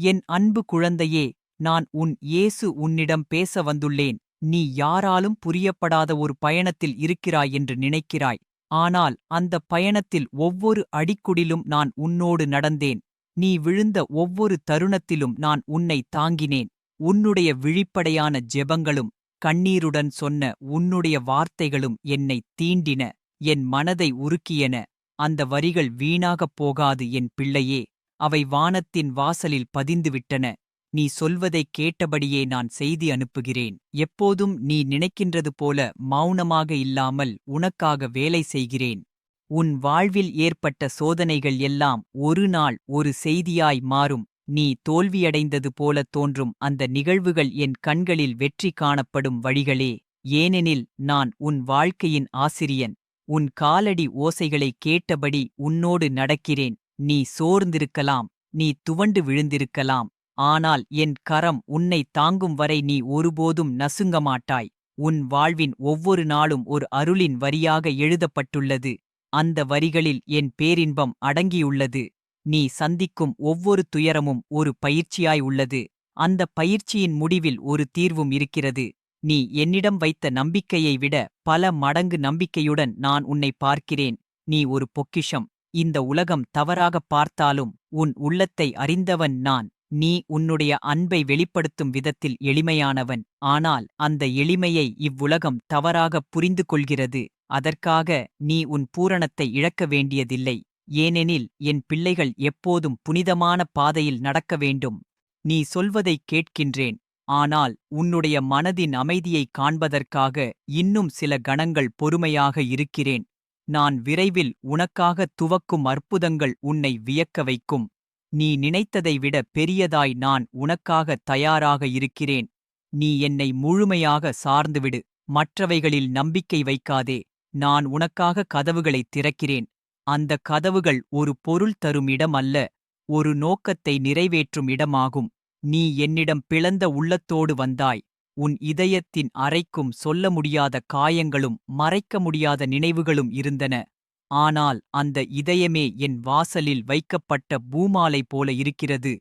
என் அன்பு குழந்தையே நான் உன் இயேசு உன்னிடம் பேச வந்துள்ளேன். நீ யாராலும் புரியப்படாத ஒரு பயணத்தில் இருக்கிறாய் என்று நினைக்கிறாய். ஆனால் அந்த பயணத்தில் ஒவ்வொரு அடிக்குடிலும் நான் உன்னோடு நடந்தேன். நீ விழுந்த ஒவ்வொரு தருணத்திலும் நான் உன்னை தாங்கினேன். உன்னுடைய விழிப்படையான ஜெபங்களும் கண்ணீருடன் சொன்ன உன்னுடைய வார்த்தைகளும் என்னை தீண்டின என் மனதை உருக்கியன. அந்த வரிகள் வீணாகப் போகாது என் பிள்ளையே. அவை வானத்தின் வாசலில் பதிந்துவிட்டன. நீ சொல்வதைக் கேட்டபடியே நான் செய்தி அனுப்புகிறேன். எப்போதும் நீ நினைக்கின்றது போல மௌனமாக இல்லாமல் உனக்காக வேலை செய்கிறேன். உன் வாழ்வில் ஏற்பட்ட சோதனைகள் எல்லாம் ஒரு நாள் ஒரு செய்தியாய் மாறும். நீ தோல்வியடைந்தது போலத் தோன்றும். அந்த நிகழ்வுகள் என் கண்களில் வெற்றி காணப்படும் வழிகளே. ஏனெனில் நான் உன் வாழ்க்கையின் ஆசிரியன். உன் காலடி ஓசைகளைக் கேட்டபடி உன்னோடு நடக்கிறேன். நீ சோர்ந்திருக்கலாம் நீ துவண்டு விழுந்திருக்கலாம் ஆனால் என் கரம் உன்னை தாங்கும் வரை நீ ஒருபோதும் நசுங்க மாட்டாய் உன் வாழ்வின் ஒவ்வொரு நாளும் ஒரு அருளின் வரியாக எழுதப்பட்டுள்ளது. அந்த வரிகளில் என் பேரின்பம் அடங்கியுள்ளது. நீ சந்திக்கும் ஒவ்வொரு துயரமும் ஒரு பயிற்சியாய் உள்ளது. அந்த பயிற்சியின் முடிவில் ஒரு தீர்வும் இருக்கிறது. நீ என்னிடம் வைத்த நம்பிக்கையை விட பல மடங்கு நம்பிக்கையுடன் நான் உன்னை பார்க்கிறேன். நீ ஒரு பொக்கிஷம். இந்த உலகம் தவறாகப் பார்த்தாலும் உன் உள்ளத்தை அறிந்தவன் நான். நீ உன்னுடைய அன்பை வெளிப்படுத்தும் விதத்தில் எளிமையானவன். ஆனால் அந்த எளிமையை இவ்வுலகம் தவறாகப் புரிந்து கொள்கிறது அதற்காக நீ உன் பூரணத்தை இழக்க வேண்டியதில்லை. ஏனெனில் என் பிள்ளைகள் எப்போதும் புனிதமான பாதையில் நடக்க வேண்டும். நீ சொல்வதைக் கேட்கின்றேன். ஆனால் உன்னுடைய மனதின் அமைதியைக் காண்பதற்காக இன்னும் சில கணங்கள் பொறுமையாக இருக்கிறேன். நான் விரைவில் உனக்காக துவக்கும் அற்புதங்கள் உன்னை வியக்க வைக்கும். நீ நினைத்ததை விட பெரியதாய் நான் உனக்காக தயாராக இருக்கிறேன். நீ என்னை முழுமையாக சார்ந்துவிடு. மற்றவைகளில் நம்பிக்கை வைக்காதே. நான் உனக்காக கதவுகளைத் திறக்கிறேன். அந்த கதவுகள் ஒரு பொருள் தரும் இடம் அல்ல ஒரு நோக்கத்தை நிறைவேற்றும் இடமாகும். நீ என்னிடம் பிளந்த உள்ளத்தோடு வந்தாய். உன் இதயத்தின் அறைக்கும் சொல்ல முடியாத காயங்களும் மறைக்க முடியாத நினைவுகளும் இருந்தன. ஆனால் அந்த இதயமே என் வாசலில் வைக்கப்பட்ட பூமாலை போல இருக்கிறது.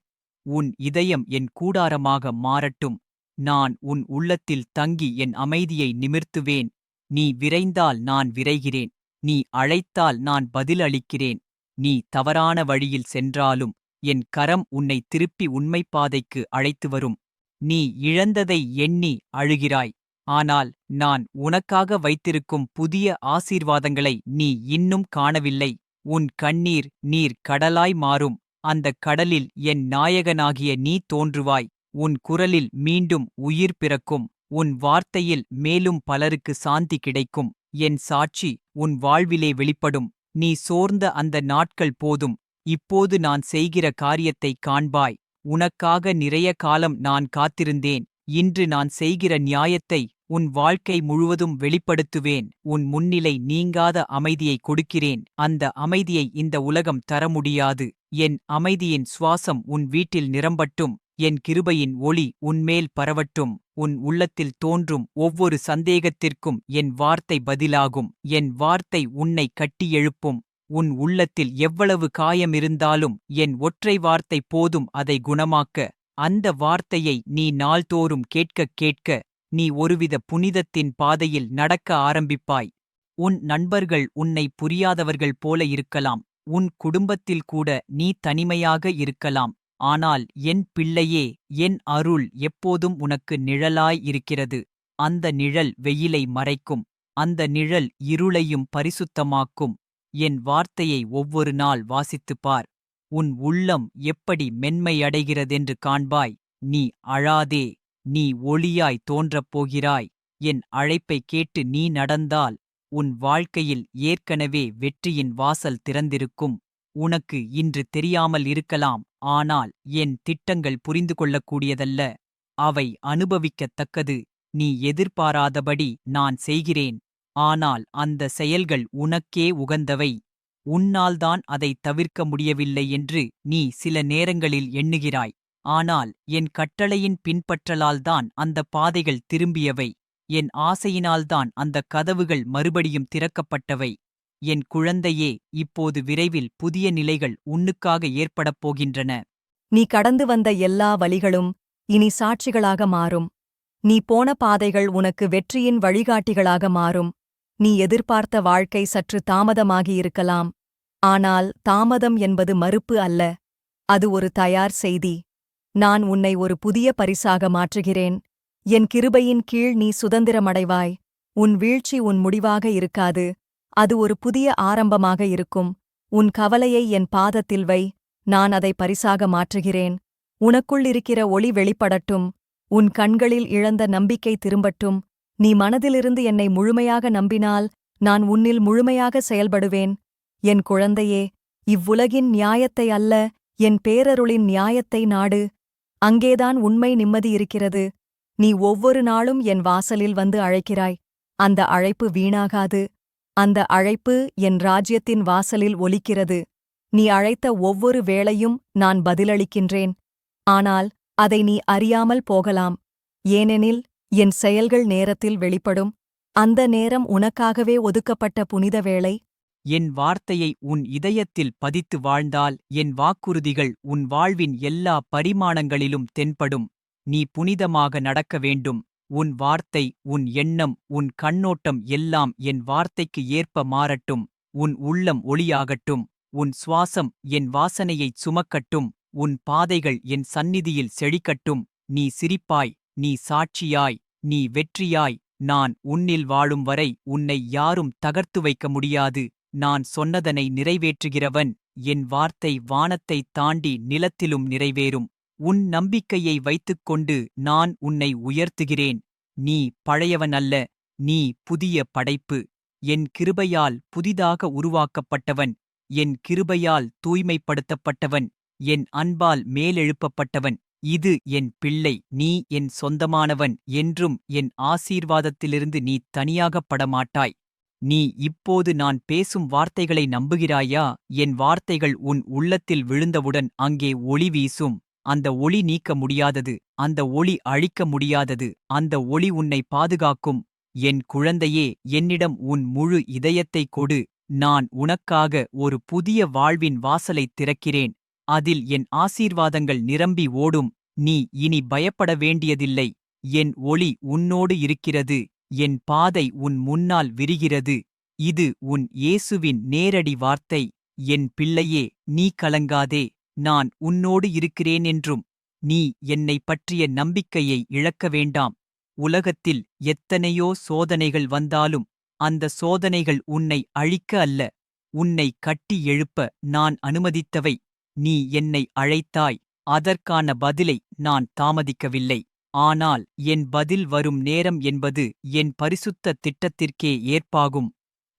உன் இதயம் என் கூடாரமாக மாறட்டும். நான் உன் உள்ளத்தில் தங்கி என் அமைதியை நிமிர்த்துவேன். நீ விரைந்தால் நான் விரைகிறேன். நீ அழைத்தால் நான் பதில் அளிக்கிறேன் நீ தவறான வழியில் சென்றாலும் என் கரம் உன்னை திருப்பி உண்மைப்பாதைக்கு அழைத்து வரும். நீ இழந்ததை எண்ணி அழுகிறாய். ஆனால் நான் உனக்காக வைத்திருக்கும் புதிய ஆசீர்வாதங்களை நீ இன்னும் காணவில்லை. உன் கண்ணீர் நீர் கடலாய் மாறும். அந்தக் கடலில் என் நாயகனாகிய நீ தோன்றுவாய். உன் குரலில் மீண்டும் உயிர் பிறக்கும். உன் வார்த்தையில் மேலும் பலருக்கு சாந்தி கிடைக்கும். என் சாட்சி உன் வாழ்விலே வெளிப்படும். நீ சோர்ந்த அந்த நாட்கள் போதும். இப்போது நான் செய்கிற காரியத்தைக் காண்பாய். உனக்காக நிறைய காலம் நான் காத்திருந்தேன். இன்று நான் செய்கிற நியாயத்தை உன் வாழ்க்கை முழுவதும் வெளிப்படுத்துவேன். உன் முன்னிலை நீங்காத அமைதியை கொடுக்கிறேன். அந்த அமைதியை இந்த உலகம் தர முடியாது. என் அமைதியின் சுவாசம் உன் வீட்டில் நிரம்பட்டும். என் கிருபையின் ஒளி உன்மேல் பரவட்டும். உன் உள்ளத்தில் தோன்றும் ஒவ்வொரு சந்தேகத்திற்கும் என் வார்த்தை பதிலாகும். என் வார்த்தை உன்னை கட்டியெழுப்பும் உன் உள்ளத்தில் எவ்வளவு காயமிருந்தாலும் என் ஒற்றை வார்த்தை போதும் அதை குணமாக்க. அந்த வார்த்தையை நீ நாள்தோறும் கேட்கக் கேட்க நீ ஒருவித புனிதத்தின் பாதையில் நடக்க ஆரம்பிப்பாய். உன் நண்பர்கள் உன்னை புரியாதவர்கள் போல இருக்கலாம். உன் குடும்பத்தில் கூட நீ தனிமையாக இருக்கலாம். ஆனால் என் பிள்ளையே என் அருள் எப்போதும் உனக்கு நிழலாய் இருக்கிறது. அந்த நிழல் வெயிலை மறைக்கும். அந்த நிழல் இருளையும் பரிசுத்தமாக்கும். என் வார்த்தையை ஒவ்வொரு நாள் வாசித்துப் பார் உன் உள்ளம் எப்படி மென்மையடைகிறதென்று காண்பாய். நீ அழாதே நீ ஒளியாய் தோன்றப் போகிறாய் என் அழைப்பைக் கேட்டு நீ நடந்தால் உன் வாழ்க்கையில் ஏற்கனவே வெற்றியின் வாசல் திறந்திருக்கும். உனக்கு இன்று தெரியாமல் இருக்கலாம் ஆனால் என் திட்டங்கள் புரிந்து கொள்ளக்கூடியதல்ல. அவை அனுபவிக்கத்தக்கது. நீ எதிர்பாராதபடி நான் செய்கிறேன். ஆனால் அந்த செயல்கள் உனக்கே உகந்தவை. உன்னால்தான் அதை தவிர்க்க முடியவில்லை என்று நீ சில நேரங்களில் எண்ணுகிறாய். ஆனால் என் கட்டளையின் பின்பற்றலால்தான் அந்த பாதைகள் திரும்பியவை. என் ஆசையினால்தான் அந்த கதவுகள் மறுபடியும் திறக்கப்பட்டவை. என் குழந்தையே இப்போது விரைவில் புதிய நிலைகள் உன்னுக்காக ஏற்படப் போகின்றன. நீ கடந்து வந்த எல்லா வழிகளும் இனி சாட்சிகளாக மாறும். நீ போன பாதைகள் உனக்கு வெற்றியின் வழிகாட்டிகளாக மாறும். நீ எதிர்பார்த்த வாழ்க்கை சற்று தாமதமாகியிருக்கலாம் ஆனால் தாமதம் என்பது மறுப்பு அல்ல. அது ஒரு தயார் செய்தி. நான் உன்னை ஒரு புதிய பரிசாக மாற்றுகிறேன். என் கிருபையின் கீழ் நீ சுதந்திரமடைவாய். உன் வீழ்ச்சி உன் முடிவாக இருக்காது. அது ஒரு புதிய ஆரம்பமாக இருக்கும். உன் கவலையை என் பாதத்தில் வை. நான் அதை பரிசாக மாற்றுகிறேன். உனக்குள் இருக்கிற ஒளி வெளிப்படட்டும். உன் கண்களில் இழந்த நம்பிக்கை திரும்பட்டும். நீ மனதிலிருந்து என்னை முழுமையாக நம்பினால் நான் உன்னில் முழுமையாக செயல்படுவேன். என் குழந்தையே இவ்வுலகின் நியாயத்தை அல்ல என் பேரருளின் நியாயத்தை நாடு. அங்கேதான் உண்மை நிம்மதி இருக்கிறது. நீ ஒவ்வொரு நாளும் என் வாசலில் வந்து அழைக்கிறாய். அந்த அழைப்பு வீணாகாது. அந்த அழைப்பு என் ராஜ்யத்தின் வாசலில் ஒலிக்கிறது. நீ அழைத்த ஒவ்வொரு வேளையும் நான் பதிலளிக்கின்றேன். ஆனால் அதை நீ அறியாமல் போகலாம். ஏனெனில் என் செயல்கள் நேரத்தில் வெளிப்படும். அந்த நேரம் உனக்காகவே ஒதுக்கப்பட்ட புனித வேளை. என் வார்த்தையை உன் இதயத்தில் பதித்து வாழ்ந்தால் என் வாக்குறுதிகள் உன் வாழ்வின் எல்லா பரிமாணங்களிலும் தென்படும். நீ புனிதமாக நடக்க வேண்டும். உன் வார்த்தை உன் எண்ணம் உன் கண்ணோட்டம் எல்லாம் என் வார்த்தைக்கு ஏற்ப மாறட்டும். உன் உள்ளம் ஒளியாகட்டும். உன் சுவாசம் என் வாசனையைச் சுமக்கட்டும். உன் பாதைகள் என் சந்நிதியில் செழிக்கட்டும். நீ சிரிப்பாய். நீ சாட்சியாய் நீ வெற்றியாய் நான் உன்னில் வாழும் வரை உன்னை யாரும் தகர்த்து வைக்க முடியாது. நான் சொன்னதனை நிறைவேற்றுகிறவன் என் வார்த்தை வானத்தைத் தாண்டி நிலத்திலும் நிறைவேறும். உன் நம்பிக்கையை வைத்துக்கொண்டு நான் உன்னை உயர்த்துகிறேன். நீ பழையவன் அல்ல நீ புதிய படைப்பு. என் கிருபையால் புதிதாக உருவாக்கப்பட்டவன் என் கிருபையால் தூய்மைப்படுத்தப்பட்டவன் என் அன்பால் மேலெழுப்பப்பட்டவன். இது என் பிள்ளை நீ என் சொந்தமானவன் என்றும் என் ஆசீர்வாதத்திலிருந்து நீ தனியாகப் படமாட்டாய் நீ இப்போது நான் பேசும் வார்த்தைகளை நம்புகிறாயா? என் வார்த்தைகள் உன் உள்ளத்தில் விழுந்தவுடன் அங்கே ஒளி வீசும். அந்த ஒளி நீக்க முடியாதது அந்த ஒளி அழிக்க முடியாதது அந்த ஒளி உன்னை பாதுகாக்கும். என் குழந்தையே என்னிடம் உன் முழு இதயத்தை கொடு. நான் உனக்காக ஒரு புதிய வாழ்வின் வாசலைத் திறக்கிறேன். அதில் என் ஆசீர்வாதங்கள் நிரம்பி ஓடும். நீ இனி பயப்பட வேண்டியதில்லை. என் ஒளி உன்னோடு இருக்கிறது. என் பாதை உன் முன்னால் விரிகிறது. இது உன் இயேசுவின் நேரடி வார்த்தை. என் பிள்ளையே நீ கலங்காதே. நான் உன்னோடு இருக்கிறேன் என்றும். நீ என்னை பற்றிய நம்பிக்கையை இழக்க வேண்டாம். உலகத்தில் எத்தனையோ சோதனைகள் வந்தாலும் அந்த சோதனைகள் உன்னை அழிக்க அல்ல. உன்னை கட்டி எழுப்ப நான் அனுமதித்தவை. நீ என்னை அழைத்தாய் அதற்கான பதிலை நான் தாமதிக்கவில்லை. ஆனால் என் பதில் வரும் நேரம் என்பது என் பரிசுத்த திட்டத்திற்கே ஏற்பாகும்.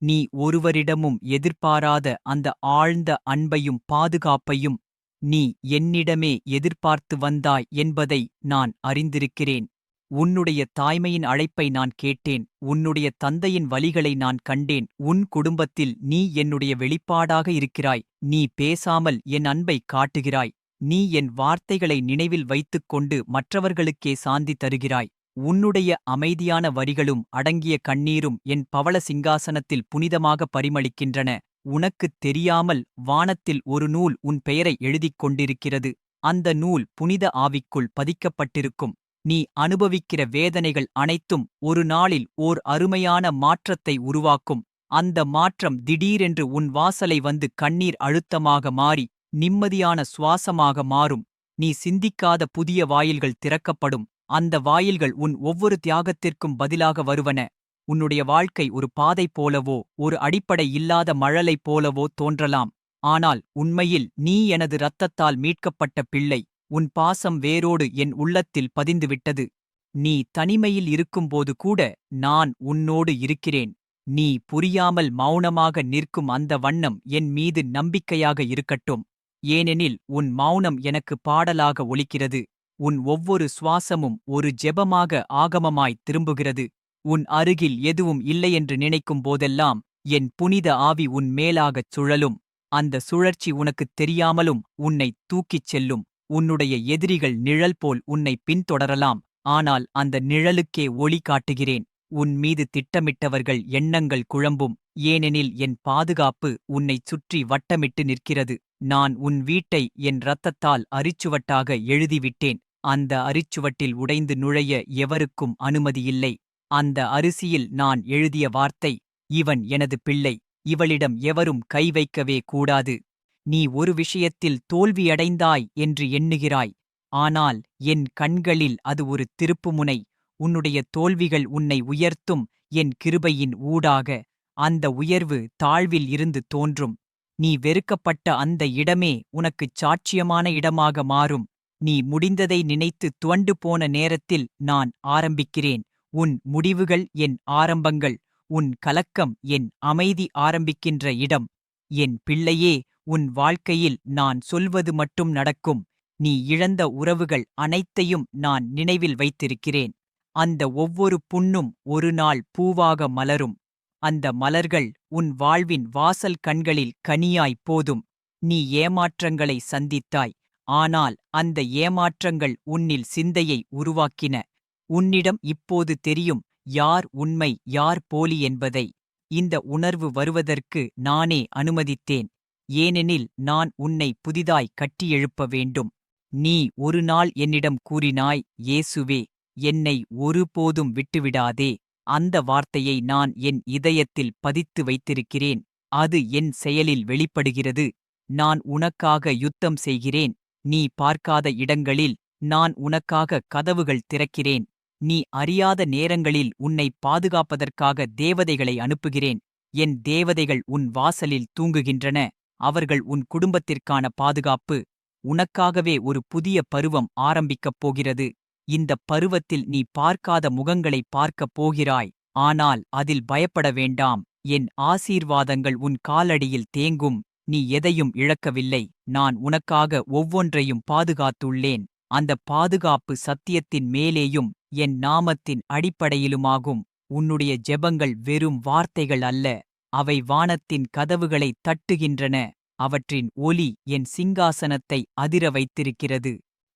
நீ ஒருவரிடமும் எதிர்பாராத அந்த ஆழ்ந்த அன்பையும் பாதுகாப்பையும் நீ என்னிடமே எதிர்பார்த்து வந்தாய் என்பதை நான் அறிந்திருக்கிறேன். உன்னுடைய தாய்மையின் அழைப்பை நான் கேட்டேன் உன்னுடைய தந்தையின் வழிகளை நான் கண்டேன் உன் குடும்பத்தில் நீ என்னுடைய வெளிப்பாடாக இருக்கிறாய் நீ பேசாமல் என் அன்பை காட்டுகிறாய் நீ என் வார்த்தைகளை நினைவில் வைத்துக்கொண்டு மற்றவர்களுக்கே சாந்தி தருகிறாய் உன்னுடைய அமைதியான வரிகளும் அடங்கிய கண்ணீரும் என் பவள சிங்காசனத்தில் புனிதமாக பரிமளிக்கின்றன உனக்குத் தெரியாமல் வானத்தில் ஒரு நூல் உன் பெயரை எழுதிக் கொண்டிருக்கிறது அந்த நூல் புனித ஆவிக்குள் பதிக்கப்பட்டிருக்கும். நீ அனுபவிக்கிற வேதனைகள் அனைத்தும் ஒரு நாளில் ஓர் அருமையான மாற்றத்தை உருவாக்கும். அந்த மாற்றம் திடீரென்று உன் வாசலை வந்து கண்ணீர் அழுத்தமாக மாறி நிம்மதியான சுவாசமாக மாறும். நீ சிந்திக்காத புதிய வாயில்கள் திறக்கப்படும். அந்த வாயில்கள் உன் ஒவ்வொரு தியாகத்திற்கும் பதிலாக வருவன. உன்னுடைய வாழ்க்கை ஒரு பாதை போலவோ ஒரு அடிப்படை இல்லாத மழலை போலவோ தோன்றலாம். ஆனால் உண்மையில் நீ எனது இரத்தத்தால் மீட்கப்பட்ட பிள்ளை. உன் பாசம் வேரோடு என் உள்ளத்தில் பதிந்துவிட்டது. நீ தனிமையில் இருக்கும்போது கூட நான் உன்னோடு இருக்கிறேன். நீ புரியாமல் மௌனமாக நிற்கும் அந்த வண்ணம் என் மீது நம்பிக்கையாக இருக்கட்டும். ஏனெனில் உன் மௌனம் எனக்கு பாடலாக ஒலிக்கிறது. உன் ஒவ்வொரு சுவாசமும் ஒரு ஜெபமாக ஆகமமாய் திரும்புகிறது. உன் அருகில் எதுவும் இல்லையென்று நினைக்கும் போதெல்லாம் என் புனித ஆவி உன் மேலாகச் சுழலும். அந்த சுழற்சி உனக்குத் தெரியாமலும் உன்னை தூக்கிச் செல்லும். உன்னுடைய எதிரிகள் நிழல் போல் உன்னை பின்தொடரலாம். ஆனால் அந்த நிழலுக்கே ஒளி காட்டுகிறேன். உன் மீது திட்டமிட்டவர்கள் எண்ணங்கள் குழம்பும். ஏனெனில் என் பாதுகாப்பு உன்னைச் சுற்றி வட்டமிட்டு நிற்கிறது. நான் உன் வீட்டை என் இரத்தத்தால் அரிச்சுவட்டாக எழுதிவிட்டேன். அந்த அரிச்சுவட்டில் உடைந்து நுழைய எவருக்கும் அனுமதியில்லை அந்த அரிசியில் நான் எழுதிய வார்த்தை இவன் எனது பிள்ளை. இவளிடம் எவரும் கை வைக்கவே கூடாது. நீ ஒரு விஷயத்தில் தோல்வியடைந்தாய் என்று எண்ணுகிறாய். ஆனால் என் கண்களில் அது ஒரு திருப்புமுனை. உன்னுடைய தோல்விகள் உன்னை உயர்த்தும். என் கிருபையின் ஊடாக. அந்த உயர்வு தாழ்வில் இருந்து தோன்றும். நீ வெறுக்கப்பட்ட அந்த இடமே உனக்குச் சாட்சியமான இடமாக மாறும். நீ முடிந்ததை நினைத்து துவண்டு போன நேரத்தில் நான் ஆரம்பிக்கிறேன். உன் முடிவுகள் என் ஆரம்பங்கள். உன் கலக்கம் என் அமைதி ஆரம்பிக்கின்ற இடம். என் பிள்ளையே உன் வாழ்க்கையில் நான் சொல்வது மட்டும் நடக்கும். நீ இழந்த உறவுகள் அனைத்தையும் நான் நினைவில் வைத்திருக்கிறேன். அந்த ஒவ்வொரு புண்ணும் ஒரு நாள் பூவாக மலரும். அந்த மலர்கள் உன் வாழ்வின் வாசல் கண்களில் கனியாய் போதும். நீ ஏமாற்றங்களை சந்தித்தாய். ஆனால் அந்த ஏமாற்றங்கள் உன்னில் சிந்தையை உருவாக்கின. உன்னிடம் இப்போது தெரியும் யார் உண்மை யார் போலி என்பதை. இந்த உணர்வு வருவதற்கு நானே அனுமதித்தேன். ஏனெனில் நான் உன்னை புதிதாய் கட்டியெழுப்ப வேண்டும். நீ ஒரு நாள் என்னிடம் கூறினாய் இயேசுவே என்னை ஒருபோதும் விட்டுவிடாதே. அந்த வார்த்தையை நான் என் இதயத்தில் பதித்து வைத்திருக்கிறேன். அது என் செயலில் வெளிப்படுகிறது. நான் உனக்காக யுத்தம் செய்கிறேன். நீ பார்க்காத இடங்களில் நான் உனக்காக கதவுகள் திறக்கிறேன். நீ அறியாத நேரங்களில் உன்னை பாதுகாப்பதற்காக தேவதைகளை அனுப்புகிறேன். என் தேவதைகள் உன் வாசலில் தூங்குகின்றன. அவர்கள் உன் குடும்பத்திற்கான பாதுகாப்பு உனக்காகவே ஒரு புதிய பருவம் ஆரம்பிக்கப் போகிறது. இந்த பருவத்தில் நீ பார்க்காத முகங்களை பார்க்கப் போகிறாய். ஆனால் அதில் பயப்பட வேண்டாம். என் ஆசீர்வாதங்கள் உன் காலடியில் தேங்கும். நீ எதையும் இழக்கவில்லை. நான் உனக்காக ஒவ்வொன்றையும் பாதுகாத்துள்ளேன். அந்த பாதுகாப்பு சத்தியத்தின் மேலேயும் என் நாமத்தின் அடிப்படையிலுமாகும். உன்னுடைய ஜெபங்கள் வெறும் வார்த்தைகள் அல்ல. அவை வானத்தின் கதவுகளைத் தட்டுகின்றன அவற்றின் ஒலி என் சிங்காசனத்தை அதிர வைத்திருக்கிறது.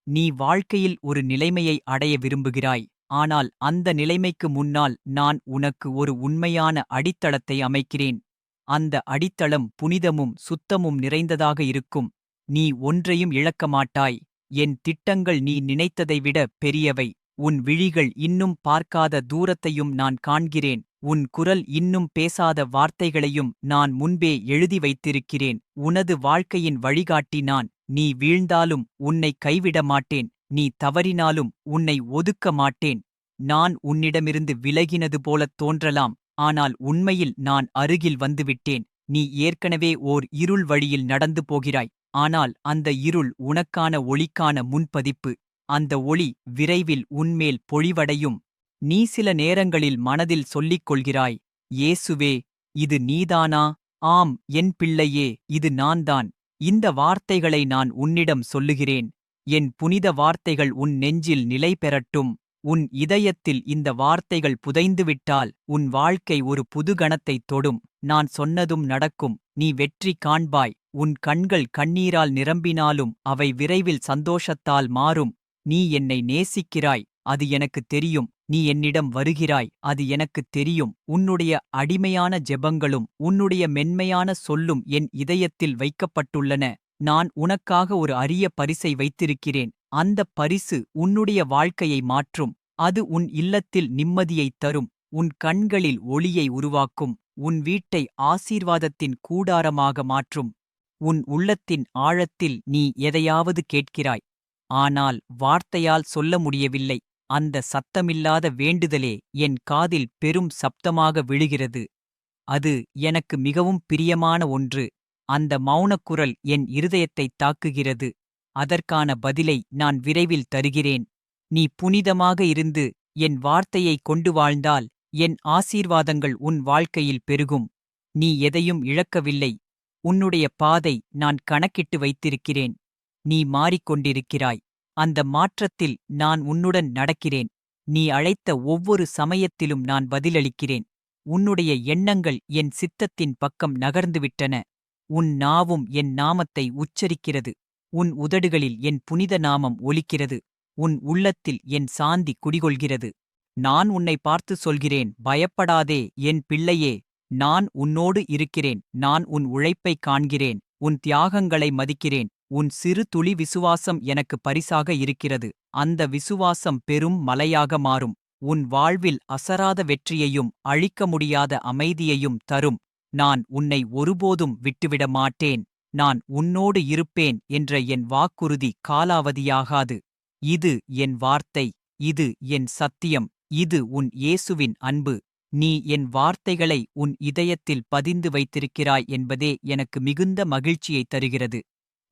நீ வாழ்க்கையில் ஒரு நிலைமையை அடைய விரும்புகிறாய் ஆனால் அந்த நிலைமைக்கு முன்னால் நான் உனக்கு ஒரு உண்மையான அடித்தளத்தை அமைக்கிறேன். அந்த அடித்தளம் புனிதமும் சுத்தமும் நிறைந்ததாக இருக்கும் நீ ஒன்றையும் இழக்க மாட்டாய். என் திட்டங்கள் நீ நினைத்ததை விட பெரியவை உன் விழிகள் இன்னும் பார்க்காத தூரத்தையும் நான் காண்கிறேன். உன் குரல் இன்னும் பேசாத வார்த்தைகளையும் நான் முன்பே எழுதி வைத்திருக்கிறேன். உனது வாழ்க்கையின் வழிகாட்டி நான் நீ வீழ்ந்தாலும் உன்னை கைவிட மாட்டேன். நீ தவறினாலும் உன்னை ஒதுக்க மாட்டேன். நான் உன்னிடமிருந்து விலகினது போலத் தோன்றலாம். ஆனால் உண்மையில் நான் அருகில் வந்துவிட்டேன். நீ ஏற்கனவே ஓர் இருள் வழியில் நடந்து போகிறாய். ஆனால் அந்த இருள் உனக்கான ஒளிக்கான முன்பதிப்பு. அந்த ஒளி விரைவில் உன்மேல் பொழிவடையும். நீ சில நேரங்களில் மனதில் சொல்லிக் கொள்கிறாய் இயேசுவே இது நீதானா? ஆம் என் பிள்ளையே இது நான்தான். இந்த வார்த்தைகளை நான் உன்னிடம் சொல்லுகிறேன். என் புனித வார்த்தைகள் உன் நெஞ்சில் நிலை பெறட்டும். உன் இதயத்தில் இந்த வார்த்தைகள் புதைந்துவிட்டால் உன் வாழ்க்கை ஒரு புது கணத்தைத் தொடும். நான் சொன்னதும் நடக்கும். நீ வெற்றி காண்பாய். உன் கண்கள் கண்ணீரால் நிரம்பினாலும் அவை விரைவில் சந்தோஷத்தால் மாறும். நீ என்னை நேசிக்கிறாய். அது எனக்குத் தெரியும். நீ என்னிடம் வருகிறாய் அது எனக்குத் தெரியும். உன்னுடைய அடிமையான ஜெபங்களும் உன்னுடைய மென்மையான சொல்லும் என் இதயத்தில் வைக்கப்பட்டுள்ளன. நான் உனக்காக ஒரு அரிய பரிசை வைத்திருக்கிறேன். அந்தப் பரிசு உன்னுடைய வாழ்க்கையை மாற்றும். அது உன் இல்லத்தில் நிம்மதியைத் தரும். உன் கண்களில் ஒளியை உருவாக்கும். உன் வீட்டை ஆசீர்வாதத்தின் கூடாரமாக மாற்றும். உன் உள்ளத்தின் ஆழத்தில் நீ எதையாவது கேட்கிறாய். ஆனால் வார்த்தையால் சொல்ல முடியவில்லை. அந்த சத்தமில்லாத வேண்டுதலே என் காதில் பெரும் சப்தமாக விழுகிறது. அது எனக்கு மிகவும் பிரியமான ஒன்று. அந்த மௌனக்குரல் என் இருதயத்தைத் தாக்குகிறது. அதற்கான பதிலை நான் விரைவில் தருகிறேன். நீ புனிதமாக இருந்து என் வார்த்தையை கொண்டு வாழ்ந்தால் என் ஆசீர்வாதங்கள் உன் வாழ்க்கையில் பெருகும். நீ எதையும் இழக்கவில்லை. உன்னுடைய பாதை நான் கணக்கிட்டு வைத்திருக்கிறேன். நீ மாறிக்கொண்டிருக்கிறாய். அந்த மாற்றத்தில் நான் உன்னுடன் நடக்கிறேன். நீ அழைத்த ஒவ்வொரு சமயத்திலும் நான் பதிலளிக்கிறேன். உன்னுடைய எண்ணங்கள் என் சித்தத்தின் பக்கம் நகர்ந்துவிட்டன. உன் நாவும் என் நாமத்தை உச்சரிக்கிறது. உன் உதடுகளில் என் புனித நாமம் ஒலிக்கிறது. உன் உள்ளத்தில் என் சாந்தி குடிகொள்கிறது. நான் உன்னை பார்த்து சொல்கிறேன் பயப்படாதே என் பிள்ளையே. நான் உன்னோடு இருக்கிறேன். நான் உன் உழைப்பைக் காண்கிறேன். உன் தியாகங்களை மதிக்கிறேன். உன் சிறு துளி விசுவாசம் எனக்கு பரிசாக இருக்கிறது. அந்த விசுவாசம் பெரும் மலையாக மாறும். உன் வாழ்வில் அசராத வெற்றியையும் அழிக்க முடியாத அமைதியையும் தரும். நான் உன்னை ஒருபோதும் விட்டுவிட மாட்டேன். நான் உன்னோடு இருப்பேன் என்ற என் வாக்குறுதி காலாவதியாகாது. இது என் வார்த்தை இது என் சத்தியம் இது உன் இயேசுவின் அன்பு. நீ என் வார்த்தைகளை உன் இதயத்தில் பதிந்து வைத்திருக்கிறாய் என்பதே எனக்கு மிகுந்த மகிழ்ச்சியைத் தருகிறது.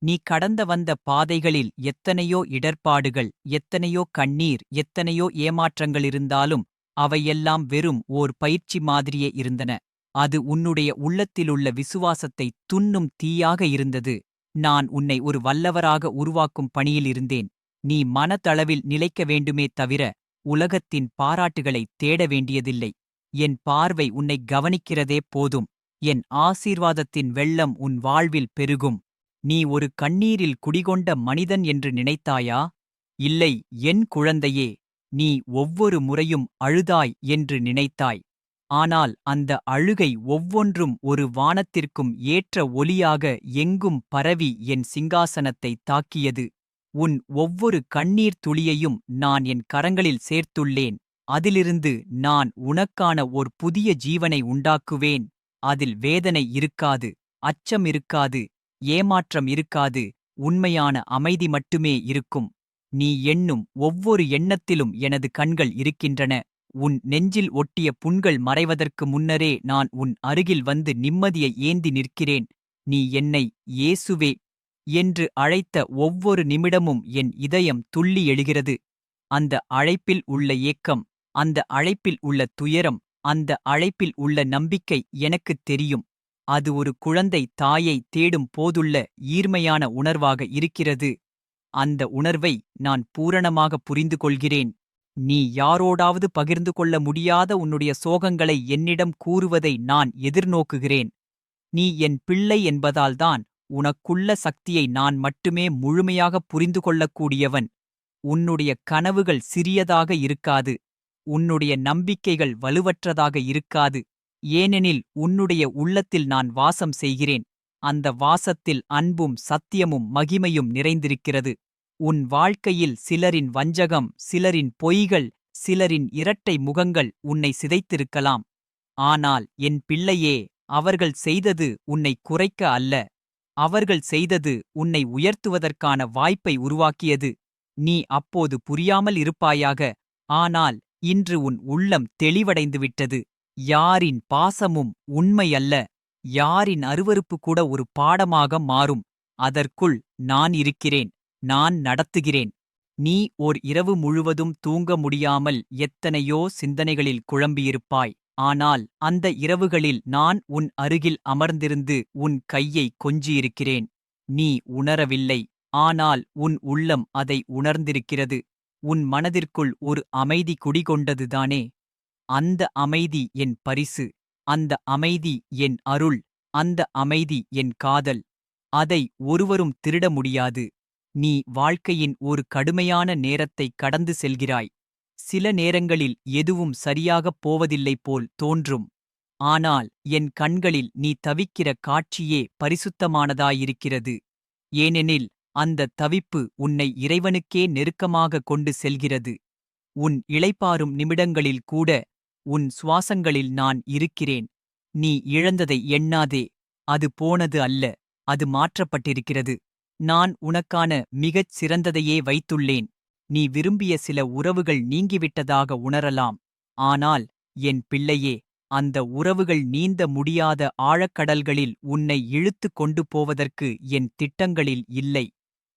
நீ கடந்த வந்த பாதைகளில் எத்தனையோ இடர்ப்பாடுகள் எத்தனையோ கண்ணீர் எத்தனையோ ஏமாற்றங்கள் இருந்தாலும் அவையெல்லாம் வெறும் ஓர் பயிற்சி மாதிரியே இருந்தன. அது உன்னுடைய உள்ளத்திலுள்ள விசுவாசத்தை துன்னும் தீயாக இருந்தது. நான் உன்னை ஒரு வல்லவராக உருவாக்கும் பணியில் இருந்தேன். நீ மனதளவில் நிலைக்க வேண்டுமே தவிர உலகத்தின் பாராட்டுகளை தேட வேண்டியதில்லை. என் பார்வை உன்னை கவனிக்கிறதே போதும். என் ஆசீர்வாதத்தின் வெள்ளம் உன் வாழ்வில் பெருகும். நீ ஒரு கண்ணீரில் குடிகொண்ட மனிதன் என்று நினைத்தாயா? இல்லை என் குழந்தையே நீ ஒவ்வொரு முறையும் அழுதாய் என்று நினைத்தாய். ஆனால் அந்த அழுகை ஒவ்வொன்றும் ஒரு வானத்திற்கும் ஏற்ற ஒலியாக எங்கும் பரவி என் சிங்காசனத்தை தாக்கியது. உன் ஒவ்வொரு கண்ணீர் துளியையும் நான் என் கரங்களில் சேர்த்துள்ளேன். அதிலிருந்து நான் உனக்கான ஓர் புதிய ஜீவனை உண்டாக்குவேன். அதில் வேதனை இருக்காது அச்சம் இருக்காது ஏமாற்றம் இருக்காது உண்மையான அமைதி மட்டுமே இருக்கும். நீ எண்ணும் ஒவ்வொரு எண்ணத்திலும் எனது கண்கள் இருக்கின்றன. உன் நெஞ்சில் ஒட்டிய புண்கள் மறைவதற்கு முன்னரே நான் உன் அருகில் வந்து நிம்மதியை ஏந்தி நிற்கிறேன். நீ என்னை இயேசுவே என்று அழைத்த ஒவ்வொரு நிமிடமும் என் இதயம் துள்ளி எழுகிறது. அந்த அழைப்பில் உள்ள ஏக்கம் அந்த அழைப்பில் உள்ள துயரம் அந்த அழைப்பில் உள்ள நம்பிக்கை எனக்குத் தெரியும். அது ஒரு குழந்தை தாயை தேடும் போதுள்ள ஈர்மையான உணர்வாக இருக்கிறது. அந்த உணர்வை நான் பூரணமாக புரிந்து கொள்கிறேன். நீ யாரோடாவது பகிர்ந்து கொள்ள முடியாத உன்னுடைய சோகங்களை என்னிடம் கூறுவதை நான் எதிர்நோக்குகிறேன். நீ என் பிள்ளை என்பதால்தான் உனக்குள்ள சக்தியை நான் மட்டுமே முழுமையாக புரிந்து கொள்ளக்கூடியவன். உன்னுடைய கனவுகள் சிறியதாக இருக்காது. உன்னுடைய நம்பிக்கைகள் வலுவற்றதாக இருக்காது. ஏனெனில் உன்னுடைய உள்ளத்தில் நான் வாசம் செய்கிறேன். அந்த வாசத்தில் அன்பும் சத்தியமும் மகிமையும் நிறைந்திருக்கிறது. உன் வாழ்க்கையில் சிலரின் வஞ்சகம் சிலரின் பொய்கள் சிலரின் இரட்டை முகங்கள் உன்னை சிதைத்திருக்கலாம். ஆனால் என் பிள்ளையே அவர்கள் செய்தது உன்னை குறைக்க அல்ல. அவர்கள் செய்தது உன்னை உயர்த்துவதற்கான வாய்ப்பை உருவாக்கியது. நீ அப்போது புரியாமல் இருப்பாயாக. ஆனால் இன்று உன் உள்ளம் தெளிவடைந்துவிட்டது. யாரின் பாசமும் உண்மையல்ல யாரின் அருவருப்பு கூட ஒரு பாடமாக மாறும். அதற்குள் நான் இருக்கிறேன் நான் நடத்துகிறேன். நீ ஓர் இரவு முழுவதும் தூங்க முடியாமல் எத்தனையோ சிந்தனைகளில் குழம்பியிருப்பாய். ஆனால் அந்த இரவுகளில் நான் உன் அருகில் அமர்ந்திருந்து உன் கையை கொஞ்சியிருக்கிறேன். நீ உணரவில்லை ஆனால் உன் உள்ளம் அதை உணர்ந்திருக்கிறது. உன் மனதிற்குள் ஒரு அமைதி குடிகொண்டதுதானே? அந்த அமைதி என் பரிசு அந்த அமைதி என் அருள் அந்த அமைதி என் காதல். அதை ஒருவரும் திருட முடியாது. நீ வாழ்க்கையின் ஒரு கடுமையான நேரத்தை கடந்து செல்கிறாய். சில நேரங்களில் எதுவும் சரியாகப் போவதில்லை போல் தோன்றும். ஆனால் என் கண்களில் நீ தவிக்கிற காட்சியே பரிசுத்தமானதாயிருக்கிறது. ஏனெனில் அந்த தவிப்பு உன்னை இறைவனுக்கே நெருக்கமாக கொண்டு செல்கிறது. உன் இளைப்பாறும் நிமிடங்களில் கூட உன் சுவாசங்களில் நான் இருக்கிறேன். நீ இழந்ததை எண்ணாதே. அது போனது அல்ல. அது மாற்றப்பட்டிருக்கிறது. நான் உனக்கான மிகச் சிறந்ததையே வைத்துள்ளேன். நீ விரும்பிய சில உறவுகள் நீங்கிவிட்டதாக உணரலாம். ஆனால் என் பிள்ளையே அந்த உறவுகள் நீந்த முடியாத ஆழக்கடல்களில் உன்னை இழுத்து கொண்டு போவதற்கு என் திட்டங்களில் இல்லை.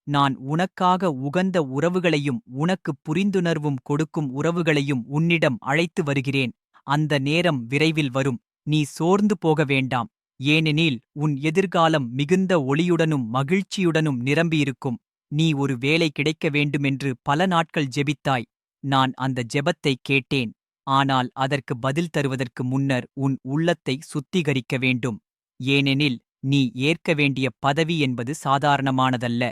நான் உனக்காக உகந்த உறவுகளையும் உனக்கு புரிந்துணர்வும் கொடுக்கும் உறவுகளையும் உன்னிடம் அழைத்து வருகிறேன். அந்த நேரம் விரைவில் வரும். நீ சோர்ந்து போக வேண்டாம். ஏனெனில் உன் எதிர்காலம் மிகுந்த ஒளியுடனும் மகிழ்ச்சியுடனும் நிரம்பியிருக்கும். நீ ஒரு வேலை கிடைக்க வேண்டுமென்று பல நாட்கள் ஜெபித்தாய். நான் அந்த ஜெபத்தை கேட்டேன். ஆனால் அதற்கு பதில் தருவதற்கு முன்னர் உன் உள்ளத்தை சுத்திகரிக்க வேண்டும். ஏனெனில் நீ ஏற்க வேண்டிய பதவி என்பது சாதாரணமானதல்ல.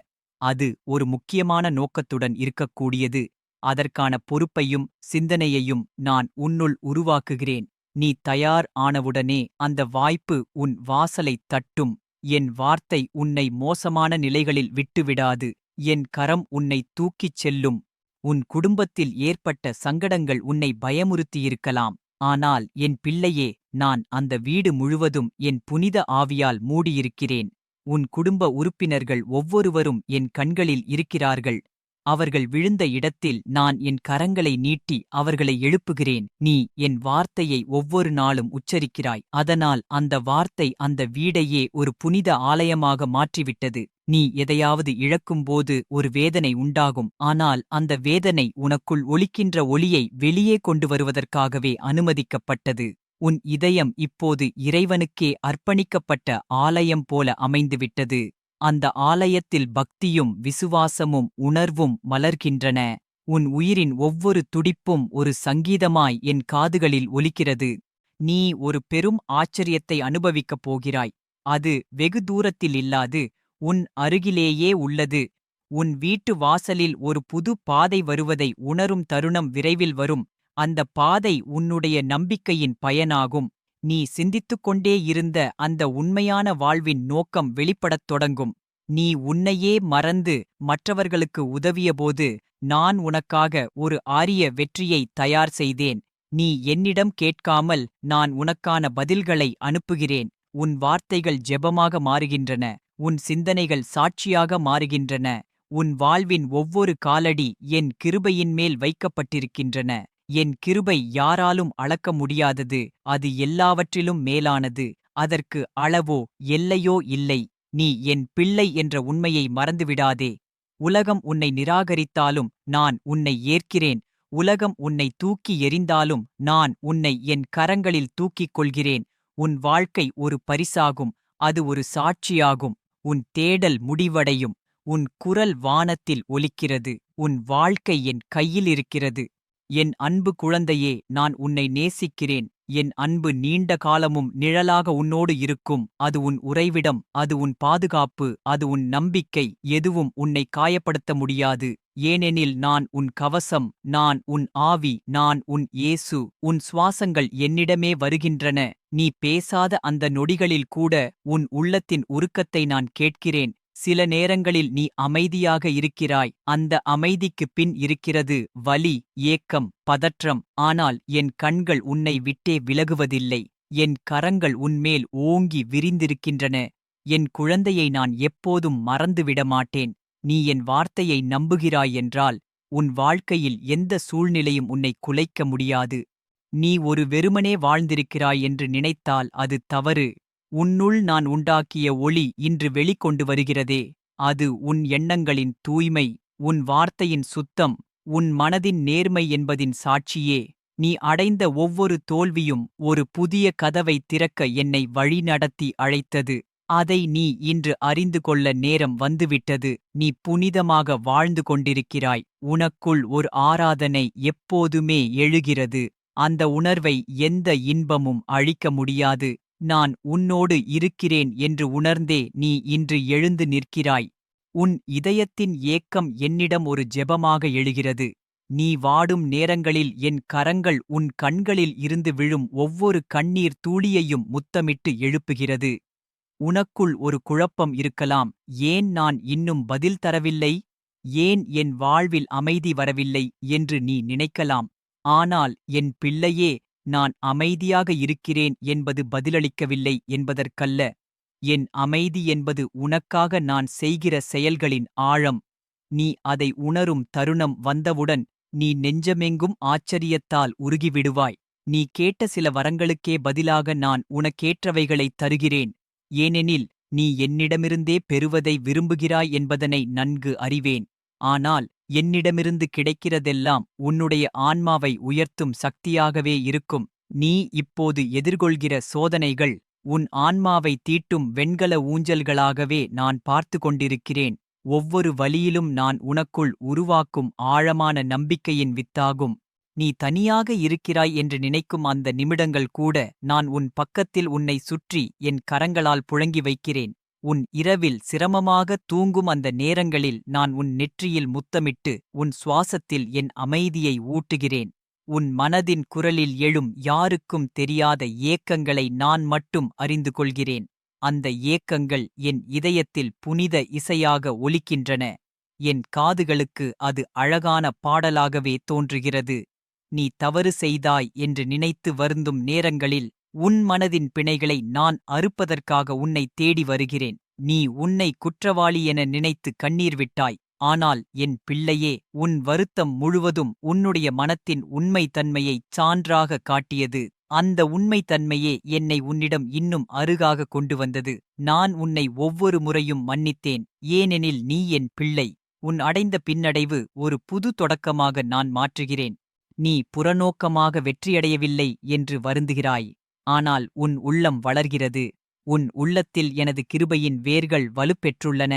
அது ஒரு முக்கியமான நோக்கத்துடன் இருக்கக்கூடியது. அதற்கான பொறுப்பையும் சிந்தனையையும் நான் உன்னுள் உருவாக்குகிறேன். நீ தயார் ஆனவுடனே அந்த வாய்ப்பு உன் வாசலைத் தட்டும். என் வார்த்தை உன்னை மோசமான நிலைகளில் விட்டுவிடாது. என் கரம் உன்னை தூக்கிச் செல்லும். உன் குடும்பத்தில் ஏற்பட்ட சங்கடங்கள் உன்னை பயமுறுத்தியிருக்கலாம். ஆனால் என் பிள்ளையே நான் அந்த வீடு முழுவதும் என் புனித ஆவியால் மூடியிருக்கிறேன். உன் குடும்ப உறுப்பினர்கள் ஒவ்வொருவரும் என் கண்களில் இருக்கிறார்கள். அவர்கள் விழுந்த இடத்தில் நான் என் கரங்களை நீட்டி அவர்களை எழுப்புகிறேன். நீ என் வார்த்தையை ஒவ்வொரு நாளும் உச்சரிக்கிறாய். அதனால் அந்த வார்த்தை அந்த வீடையே ஒரு புனித ஆலயமாக மாற்றிவிட்டது. நீ எதையாவது இழக்கும்போது ஒரு வேதனை உண்டாகும். ஆனால் அந்த வேதனை உனக்குள் ஒலிக்கின்ற ஒளியை வெளியே கொண்டு வருவதற்காகவே அனுமதிக்கப்பட்டது. உன் இதயம் இப்போது இறைவனுக்கே அர்ப்பணிக்கப்பட்ட ஆலயம் போல அமைந்துவிட்டது. அந்த ஆலயத்தில் பக்தியும் விசுவாசமும் உணர்வும் மலர்கின்றன. உன் உயிரின் ஒவ்வொரு துடிப்பும் ஒரு சங்கீதமாய் என் காதுகளில் ஒலிக்கிறது. நீ ஒரு பெரும் ஆச்சரியத்தை அனுபவிக்கப் போகிறாய். அது வெகு தூரத்தில் இல்லாது உன் அருகிலேயே உள்ளது. உன் வீட்டு வாசலில் ஒரு புது பாதை வருவதை உணரும் தருணம் விரைவில் வரும். அந்த பாதை உன்னுடைய நம்பிக்கையின் பயனாகும். நீ சிந்தித்துக் கொண்டே இருந்த அந்த உண்மையான வாழ்வின் நோக்கம் வெளிப்படத் தொடங்கும். நீ உன்னையே மறந்து மற்றவர்களுக்கு உதவியபோது நான் உனக்காக ஒரு ஆரிய வெற்றியை தயார் செய்தேன். நீ என்னிடம் கேட்காமல் நான் உனக்கான பதில்களை அனுப்புகிறேன். உன் வார்த்தைகள் ஜெபமாக மாறுகின்றன. உன் சிந்தனைகள் சாட்சியாக மாறுகின்றன. உன் வாழ்வின் ஒவ்வொரு காலடி என் கிருபையின் மேல் வைக்கப்பட்டிருக்கின்றன. என் கிருபை யாராலும் அளக்க முடியாதது அது எல்லாவற்றிலும் மேலானது. அதற்கு அளவோ எல்லையோ இல்லை. நீ என் பிள்ளை என்ற உண்மையை மறந்துவிடாதே. உலகம் உன்னை நிராகரித்தாலும் நான் உன்னை ஏற்கிறேன். உலகம் உன்னை தூக்கி எறிந்தாலும் நான் உன்னை என் கரங்களில் தூக்கிக் கொள்கிறேன். உன் வாழ்க்கை ஒரு பரிசாகும் அது ஒரு சாட்சியாகும். உன் தேடல் முடிவடையும். உன் குரல் வானத்தில் ஒலிக்கிறது. உன் வாழ்க்கை என் கையில் இருக்கிறது. என் அன்பு குழந்தையே நான் உன்னை நேசிக்கிறேன். என் அன்பு நீண்ட காலமும் நிழலாக உன்னோடு இருக்கும். அது உன் உறைவிடம் அது உன் பாதுகாப்பு அது உன் நம்பிக்கை. எதுவும் உன்னை காயப்படுத்த முடியாது. ஏனெனில் நான் உன் கவசம் நான் உன் ஆவி நான் உன் இயேசு உன் சுவாசங்கள் என்னிடமே வருகின்றன. நீ பேசாத அந்த நொடிகளில் கூட உன் உள்ளத்தின் உருக்கத்தை நான் கேட்கிறேன். சில நேரங்களில் நீ அமைதியாக இருக்கிறாய். அந்த அமைதிக்குப் பின் இருக்கிறது வலி ஏக்கம் பதற்றம். ஆனால் என் கண்கள் உன்னை விட்டே விலகுவதில்லை. என் கரங்கள் உன்மேல் ஓங்கி விரிந்திருக்கின்றன. என் குழந்தையை நான் எப்போதும் மறந்துவிட மாட்டேன் நீ என் வார்த்தையை நம்புகிறாய் என்றால் உன் வாழ்க்கையில் எந்த சூழ்நிலையும் உன்னை குலைக்க முடியாது. நீ ஒரு வெறுமனே வாழ்ந்திருக்கிறாய் என்று நினைத்தால் அது தவறு. உன்னுள் நான் உண்டாக்கிய ஒளி இன்று வெளிக்கொண்டு வருகிறதே. அது உன் எண்ணங்களின் தூய்மை உன் வார்த்தையின் சுத்தம் உன் மனதின் நேர்மை என்பதின் சாட்சியே. நீ அடைந்த ஒவ்வொரு தோல்வியும் ஒரு புதிய கதவை திறக்க என்னை வழிநடத்தி அழைத்தது. அதை நீ இன்று அறிந்து கொள்ள நேரம் வந்துவிட்டது. நீ புனிதமாக வாழ்ந்து கொண்டிருக்கிறாய். உனக்குள் ஒரு ஆராதனை எப்போதுமே எழுகிறது. அந்த உணர்வை எந்த இன்பமும் அழிக்க முடியாது. நான் உன்னோடு இருக்கிறேன் என்று உணர்ந்தே நீ இன்று எழுந்து நிற்கிறாய். உன் இதயத்தின் ஏக்கம் என்னிடம் ஒரு ஜெபமாக எழுகிறது. நீ வாடும் நேரங்களில் என் கரங்கள் உன் கண்களில் இருந்து விழும் ஒவ்வொரு கண்ணீர் தூளியையும் முத்தமிட்டு எழுப்புகிறது. உனக்குள் ஒரு குழப்பம் இருக்கலாம். ஏன் நான் இன்னும் பதில் தரவில்லை? ஏன் என் வாழ்வில் அமைதி வரவில்லை? என்று நீ நினைக்கலாம். ஆனால் என் பிள்ளையே நான் அமைதியாக இருக்கிறேன் என்பது பதிலளிக்கவில்லை என்பதற்கல்ல. என் அமைதி என்பது உனக்காக நான் செய்கிற செயல்களின் ஆழம். நீ அதை உணரும் தருணம் வந்தவுடன் நீ நெஞ்சமெங்கும் ஆச்சரியத்தால் உருகிவிடுவாய். நீ கேட்ட சில வரங்களுக்கே பதிலாக நான் உனக்கேற்றவைகளைத் தருகிறேன். ஏனெனில் நீ என்னிடமிருந்தே பெறுவதை விரும்புகிறாய் என்பதனை நன்கு அறிவேன். ஆனால் என்னிடமிருந்து கிடைக்கிறதெல்லாம் உன்னுடைய ஆன்மாவை உயர்த்தும் சக்தியாகவே இருக்கும். நீ இப்போது எதிர்கொள்கிற சோதனைகள் உன் ஆன்மாவை தீட்டும் வெண்கல ஊஞ்சல்களாகவே நான் பார்த்து கொண்டிருக்கிறேன். ஒவ்வொரு வழியிலும் நான் உனக்குள் உருவாக்கும் ஆழமான நம்பிக்கையின் வித்தாகும். நீ தனியாக இருக்கிறாய் என்று நினைக்கும் அந்த நிமிடங்கள் கூட நான் உன் பக்கத்தில் உன்னை சுற்றி என் கரங்களால் புழங்கி வைக்கிறேன். உன் இரவில் சிரமமாக தூங்கும் அந்த நேரங்களில் நான் உன் நெற்றியில் முத்தமிட்டு உன் சுவாசத்தில் என் அமைதியை ஊட்டுகிறேன். உன் மனதின் குரலில் எழும் யாருக்கும் தெரியாத ஏக்கங்களை நான் மட்டும் அறிந்து கொள்கிறேன். அந்த ஏக்கங்கள் என் இதயத்தில் புனித இசையாக ஒலிக்கின்றன. என் காதுகளுக்கு அது அழகான பாடலாகவே தோன்றுகிறது. நீ தவறு செய்தாய் என்று நினைத்து வருந்தும் நேரங்களில் உன் மனதின் பிணைகளை நான் அறுப்பதற்காக உன்னை தேடி வருகிறேன். நீ உன்னை குற்றவாளி என நினைத்து கண்ணீர் விட்டாய். ஆனால் என் பிள்ளையே உன் வருத்தம் முழுவதும் உன்னுடைய மனத்தின் உண்மைத்தன்மையைச் சான்றாக காட்டியது. அந்த உண்மைத்தன்மையே என்னை உன்னிடம் இன்னும் அருகாக கொண்டு வந்தது. நான் உன்னை ஒவ்வொரு முறையும் மன்னித்தேன். ஏனெனில் நீ என் பிள்ளை. உன் அடைந்த பின்னடைவு ஒரு புது தொடக்கமாக நான் மாற்றுகிறேன். நீ புறநோக்கமாக வெற்றியடையவில்லை என்று வருந்துகிறாய். ஆனால் உன் உள்ளம் வளர்கிறது. உன் உள்ளத்தில் எனது கிருபையின் வேர்கள் வலுப்பெற்றுள்ளன.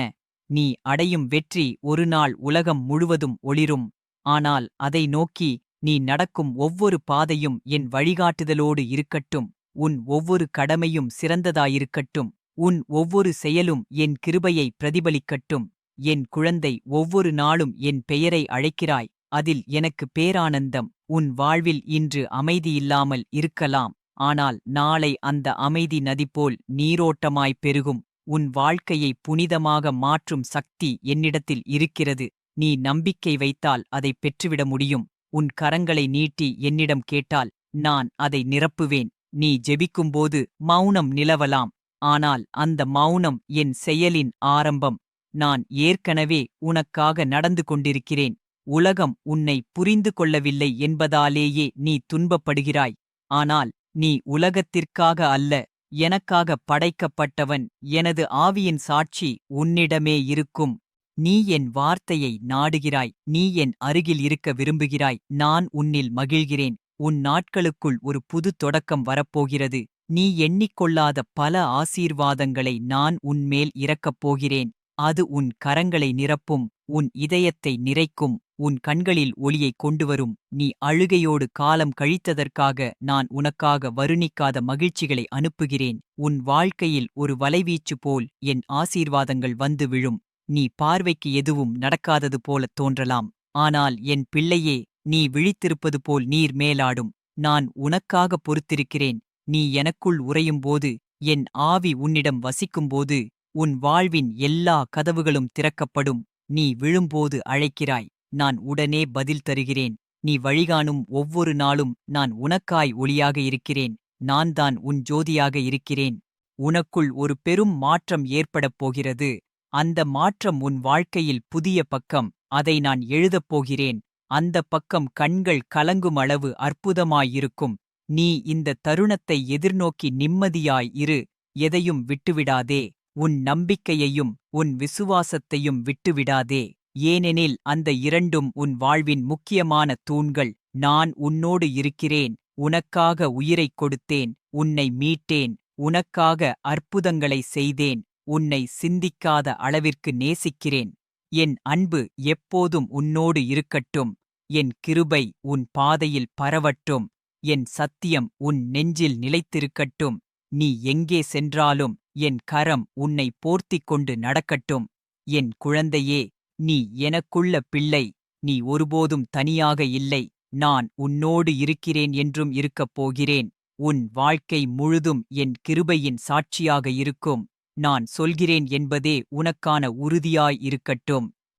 நீ அடையும் வெற்றி ஒருநாள் உலகம் முழுவதும் ஒளிரும். ஆனால் அதை நோக்கி நீ நடக்கும் ஒவ்வொரு பாதையும் என் வழிகாட்டுதலோடு இருக்கட்டும். உன் ஒவ்வொரு கடமையும் சிறந்ததாயிருக்கட்டும். உன் ஒவ்வொரு செயலும் என் கிருபையை பிரதிபலிக்கட்டும். என் குழந்தை ஒவ்வொரு நாளும் என் பெயரை அழைக்கிறாய். அதில் எனக்கு பேரானந்தம். உன் வாழ்வில் இன்று அமைதியில்லாமல் இருக்கலாம். ஆனால் நாளை அந்த அமைதி நதிபோல் நீரோட்டமாய் பெருகும். உன் வாழ்க்கையை புனிதமாக மாற்றும் சக்தி என்னிடத்தில் இருக்கிறது. நீ நம்பிக்கை வைத்தால் அதை பெற்றுவிட முடியும். உன் கரங்களை நீட்டி என்னிடம் கேட்டால் நான் அதை நிரப்புவேன். நீ ஜெபிக்கும்போது மௌனம் நிலவலாம். ஆனால் அந்த மௌனம் என் செயலின் ஆரம்பம். நான் ஏற்கனவே உனக்காக நடந்து கொண்டிருக்கிறேன். உலகம் உன்னை புரிந்து கொள்ளவில்லை என்பதாலேயே நீ துன்பப்படுகிறாய். ஆனால் நீ உலகத்திற்காக அல்ல எனக்காக படைக்கப்பட்டவன் எனது ஆவியின் சாட்சி உன்னிடமே இருக்கும். நீ என் வார்த்தையை நாடுகிறாய் நீ என் அருகில் இருக்க விரும்புகிறாய் நான் உன்னில் மகிழ்கிறேன். உன் நாட்களுக்குள் ஒரு புது தொடக்கம் வரப்போகிறது. நீ எண்ணிக்கொள்ளாத பல ஆசீர்வாதங்களை நான் உன்மேல் இறக்கப் போகிறேன். அது உன் கரங்களை நிரப்பும் உன் இதயத்தை நிறைக்கும் உன் கண்களில் ஒளியைக் கொண்டுவரும். நீ அழுகையோடு காலம் கழித்ததற்காக நான் உனக்காக வருணிக்காத மகிழ்ச்சிகளை அனுப்புகிறேன். உன் வாழ்க்கையில் ஒரு வலைவீச்சு போல் என் ஆசீர்வாதங்கள் வந்து விழும். நீ பார்வைக்கு எதுவும் நடக்காதது போலத் தோன்றலாம். ஆனால் என் பிள்ளையே நீ விழித்திருப்பது போல் நீர் மேலாடும். நான் உனக்காக பொறுத்திருக்கிறேன். நீ எனக்குள் உறையும்போது என் ஆவி உன்னிடம் வசிக்கும்போது உன் வாழ்வின் எல்லா கதவுகளும் திறக்கப்படும். நீ விழும்போது அழைக்கிறாய். நான் உடனே பதில் தருகிறேன். நீ வழிகாணும் ஒவ்வொரு நாளும் நான் உனக்காய் ஒளியாக இருக்கிறேன். நான் தான் உன் ஜோதியாக இருக்கிறேன். உனக்குள் ஒரு பெரும் மாற்றம் ஏற்படப் போகிறது. அந்த மாற்றம் உன் வாழ்க்கையில் புதிய பக்கம். அதை நான் எழுதப் போகிறேன். அந்த பக்கம் கண்கள் கலங்கும் அளவு அற்புதமாயிருக்கும். நீ இந்த தருணத்தை எதிர்நோக்கி நிம்மதியாய் இரு. எதையும் விட்டுவிடாதே. உன் நம்பிக்கையையும் உன் விசுவாசத்தையும் விட்டுவிடாதே. ஏனெனில் அந்த இரண்டும் உன் வாழ்வின் முக்கியமான தூண்கள். நான் உன்னோடு இருக்கிறேன். உனக்காக உயிரைக் கொடுத்தேன். உன்னை மீட்டேன். உனக்காக அற்புதங்களை செய்தேன். உன்னை சிந்திக்காத அளவிற்கு நேசிக்கிறேன். என் அன்பு எப்போதும் உன்னோடு இருக்கட்டும். என் கிருபை உன் பாதையில் பரவட்டும். என் சத்தியம் உன் நெஞ்சில் நிலைத்திருக்கட்டும். நீ எங்கே சென்றாலும் என் கரம் உன்னை போர்த்திக் கொண்டு நடக்கட்டும். என் குழந்தையே நீ எனக்குள்ள பிள்ளை நீ ஒருபோதும் தனியாக இல்லை. நான் உன்னோடு இருக்கிறேன் என்றும் இருக்கப் போகிறேன். உன் வாழ்க்கை முழுதும் என் கிருபையின் சாட்சியாக இருக்கும். நான் சொல்கிறேன் என்பதே உனக்கான உறுதியாய் இருக்கட்டும்.